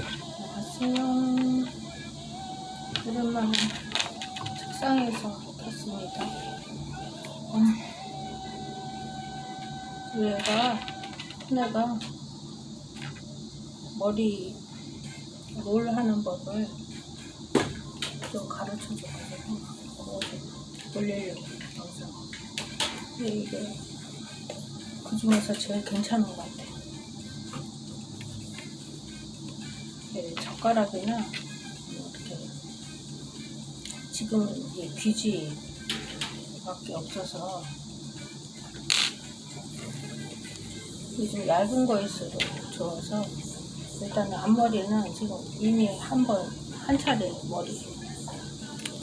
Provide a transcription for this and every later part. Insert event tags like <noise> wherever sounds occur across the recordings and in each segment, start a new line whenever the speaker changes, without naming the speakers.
안녕하세요. 오랜만에 책상에서 켰습니다. 음, 얘가, 큰애가 머리 롤 하는 법을 좀 가르쳐 줘가지고, 그거 좀 올리려고 영상. 근데 이게 그 중에서 제일 괜찮은 것 같아. 네, 젓가락이나 뭐 이렇게 지금은 이게 귀지밖에 없어서 요즘 얇은 거일수록 좋아서 일단 앞머리는 지금 이미 한 번 한 차례 머리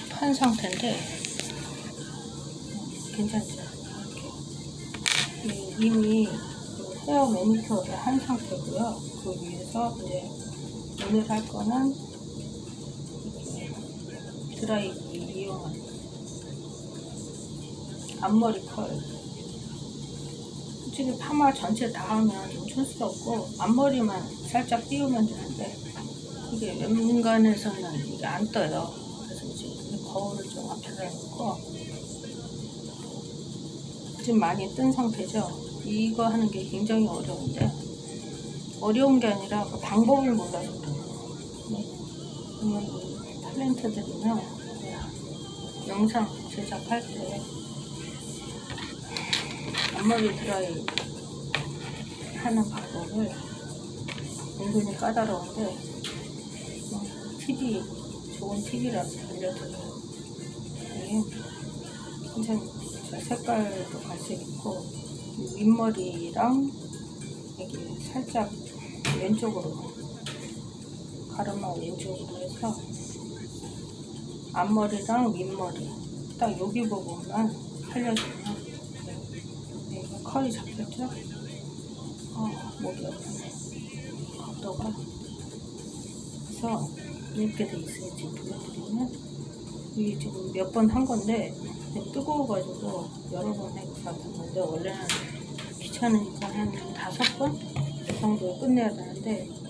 판 상태인데 음, 괜찮죠? 이미 그 헤어 매니큐어를 한 상태고요. 그 위에서 이제 오늘 할 거는 드라이기 이용한 앞머리 컬. 솔직히 파마 전체 다 하면 좀 촌스럽고 앞머리만 살짝 띄우면 되는데 이게 웬간에서는 이게 안 떠요. 그래서 이 거울을 좀 앞에다 놓고 지금 많이 뜬 상태죠. 이거 하는 게 굉장히 어려운데 어려운 게 아니라 그 방법을 몰라서. 그러면 이 탤런트들이나 영상 제작할 때 앞머리 드라이 하는 방법을 은근히 까다로운데 어, 팁이 좋은 팁이라서 알려드려요. 괜찮 저 색깔도 갈색 있고 이 윗머리랑 이게 살짝 왼쪽으로 가르마 왼쪽으로 해서 앞머리랑 윗머리 딱 여기 부분만 살려주면 네, 이거 컬이 잡혔죠? 어, 목이 아프네. 각도가 그래서 이렇게 돼 있어요. 지금 보여드리면. 이게 지금 몇 번 한 건데 뜨거워가지고 여러 번 해봤는데 원래는 귀찮으니까 한 다섯 번 정도 끝내야 되는데 이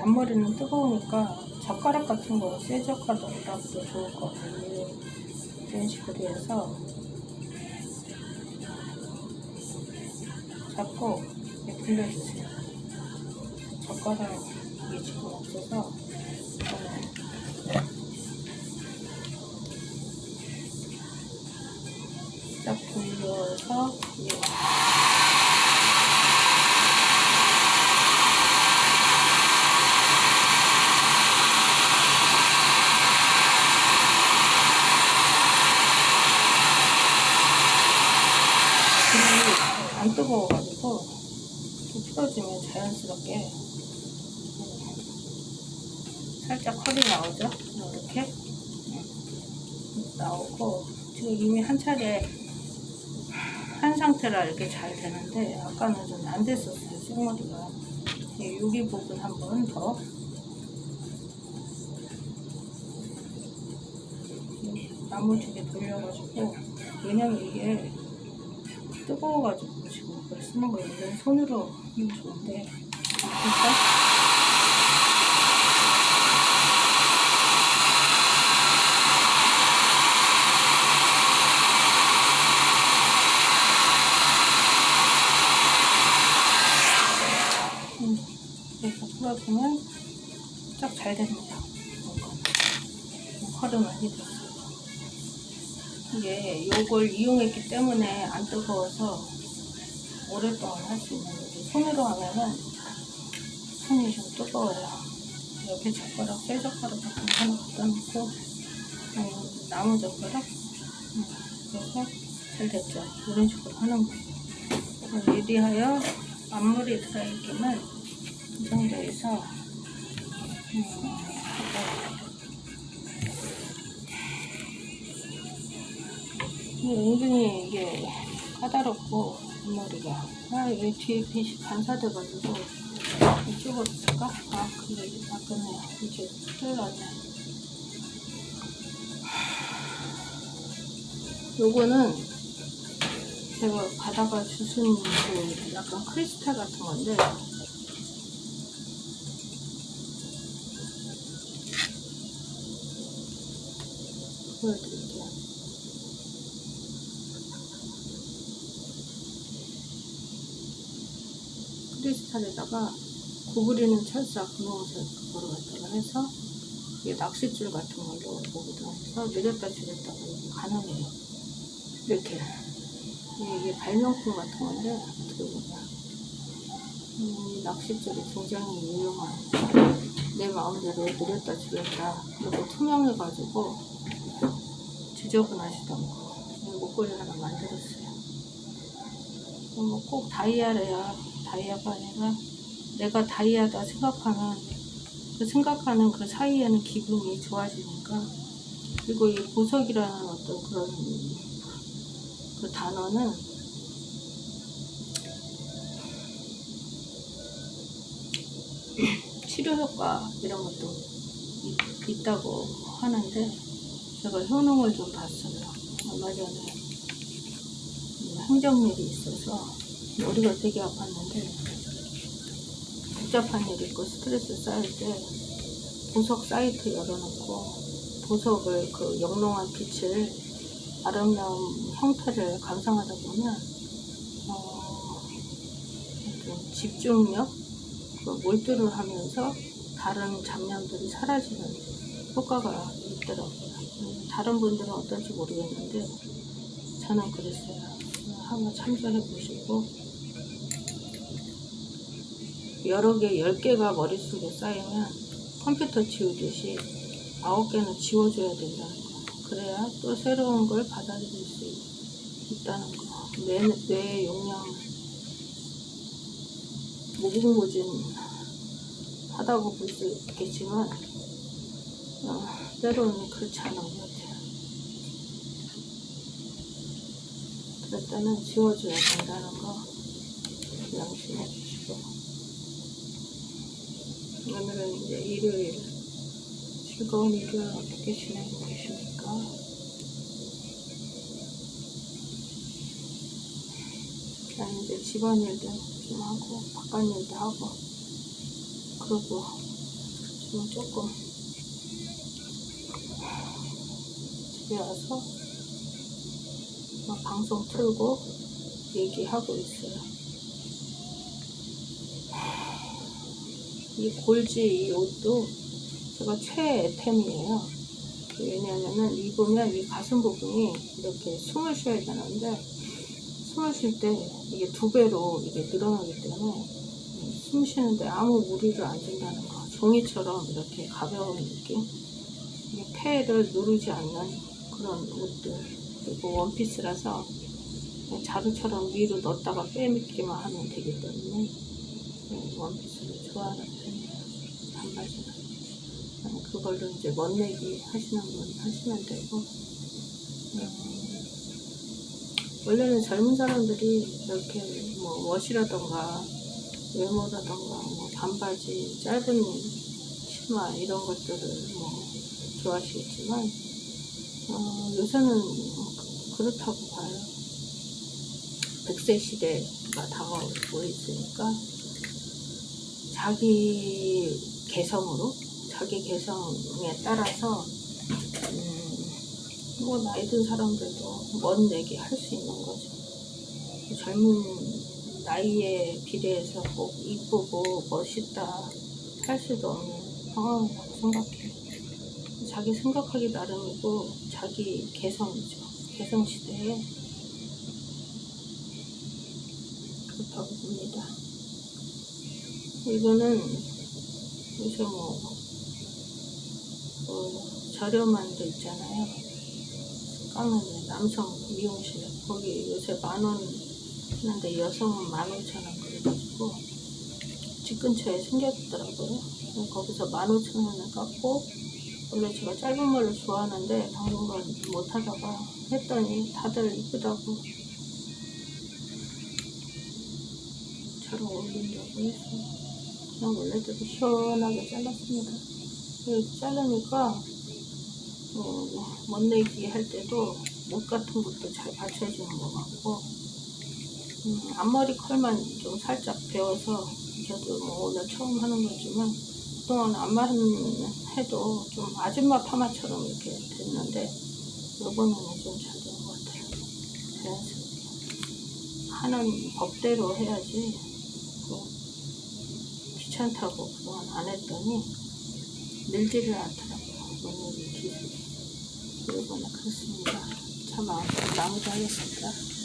앞머리는 뜨거우니까 젓가락 같은 거 쇠 젓가락도 좋을 것 같아요. 이런 식으로 해서 잡고 이렇게 돌려주세요. 젓가락이 지금 없어서 딱 돌려서 이게 불이 안 뜨거워가지고 이렇게 풀어주면 자연스럽게 살짝 컬이 나오죠? 이렇게 나오고 지금 이미 한 차례 한 상태라 이렇게 잘 되는데 아까는 좀 안 됐었어요 생머리가 예, 여기 부분 한 번 더 나무지게 돌려가지고 왜냐면 이게 뜨거워가지고 지금 이걸 쓰는 거예요. 손으로 하면 좋은데 됐어? 음, 이렇게 풀어주면 쫙 잘 됩니다. 컬은 많이 들었어요. 이게 요걸 이용했기 때문에 안 뜨거워서 오랫동안 할 수 있는 거지. 손으로 하면은 손이 좀 뜨거워요. 옆에 젓가락, 쇠 젓가락 같은 거 하나 갖다 놓고 음, 나무 젓가락 음, 그래서 잘 됐죠. 이런 식으로 하는 거예요. 예리하여 앞머리 드라이기는 이 정도에서 은근히 이게 까다롭고 앞머리가 아 여기 뒤에 빛이 반사돼가지고 이쪽으로 쓸까? 아 근데 이게 바뀌었네요 이제 뚫렸네 요거는 제가 바다가 주순 그 약간 크리스탈 같은 건데 보여드릴게요. 크리스탈에다가 구부리는 철사 분홍색 그거를 갖다가 해서 이게 낚싯줄 같은 걸로 거기다 해서 내렸다 이렇게 가능해요. 이렇게 이게 발명품 같은 건데 어떻게 보면 음, 이 낚싯줄이 굉장히 유용한 내 마음대로 내렸다 줄였다 이렇게 투명해가지고 않고 이 목걸이 하나 만들었어요. 뭐 꼭 다이아래야 다이아가 아니라 내가 다이아다 생각하는 그 생각하는 그 사이에는 기분이 좋아지니까 그리고 이 보석이라는 어떤 그런 그 단어는 <clears throat> 치료 효과 이런 것도 있, 있다고 하는데 제가 효능을 좀 봤어요. 얼마 전에 행정 일이 있어서 머리가 되게 아팠는데 복잡한 일 있고 스트레스 쌓일 때 보석 사이트 열어놓고 보석을 그 영롱한 빛을 아름다운 형태를 감상하다 보면 어, 집중력 그 몰두를 하면서 다른 잡념들이 사라지는 효과가 있더라고요. 음, 다른 분들은 어떨지 모르겠는데 저는 그랬어요. 한번 참조해 보시고 여러 개, 열 개가 머릿속에 쌓이면 컴퓨터 지우듯이 아홉 개는 지워줘야 된다는 거. 그래야 또 새로운 걸 받아들일 수 있- 있다는 거. 뇌, 뇌의 용량 무궁무진 하다고 볼 수 있겠지만 어, 때로는 그렇지 않은 것 같아요. 그럴 때는 지워줘야 된다는 거 명심해 주시고 오늘은 이제 일요일 즐거운 일요일 어떻게 지내고 계십니까? 난 이제 집안일도 좀 하고 바깥일도 하고 그러고 지금 조금 집에 와서 막 방송 틀고 얘기하고 있어요. 이 골지 이 옷도 제가 최애템이에요. 왜냐하면은 입으면 이 가슴 부분이 이렇게 숨을 쉬어야 되는데 숨을 쉴 때 이게 두 배로 이게 늘어나기 때문에 숨 쉬는데 아무 무리를 안 준다는 거. 종이처럼 이렇게 가벼운 느낌. 폐를 누르지 않는 그런 옷들. 그리고 원피스라서 자루처럼 위로 넣었다가 빼먹기만 하면 되기 때문에 네, 원피스를 좋아하는 편이에요. 반바지는. 그냥 그걸로 이제 멋내기 하시는 분 하시면 되고. 음, 원래는 젊은 사람들이 이렇게 뭐 멋이라던가 외모라던가 뭐 반바지, 짧은 치마 이런 것들을 뭐 좋아하시겠지만 어, 요새는 그- 그렇다고 봐요. 100세 시대가 다가오고 있으니까 자기 개성으로 자기 개성에 따라서 음, 뭐 나이 든 사람들도 멋 내게 할수 있는 거죠. 젊은 나이에 비례해서 꼭 이쁘고 멋있다 할 수도 없는 상황이라고 생각해요. 자기 생각하기 나름이고 자기 개성이죠. 개성 시대에 그렇다고 봅니다. 이거는 요새 뭐, 뭐데 있잖아요. 깎는 남성 미용실 거기 요새 만원 하는데 여성은 만 오천 원 그래가지고 집 근처에 생겼더라고요. 거기서 만 오천 원에 깎고 원래 제가 짧은 머리를 좋아하는데 당분간 못하다가 했더니 다들 이쁘다고 잘 어울린다고 해서 그냥 원래대로 시원하게 잘랐습니다. 자르니까 어, 멋내기 할 때도 목 같은 것도 잘 받쳐주는 것 같고 음, 앞머리 컬만 좀 살짝 배워서 저도 뭐 오늘 처음 하는 거지만 그동안 앞만 해도 좀 아줌마 파마처럼 이렇게 됐는데 요번에는 좀 잘 된 것 같아요. 자연스럽게. 하는 법대로 해야지. 또 귀찮다고 그동안 안 했더니 늘지를 않더라고요. 오늘 기술이. 이번에 그렇습니다. 참 마무리 하겠습니다.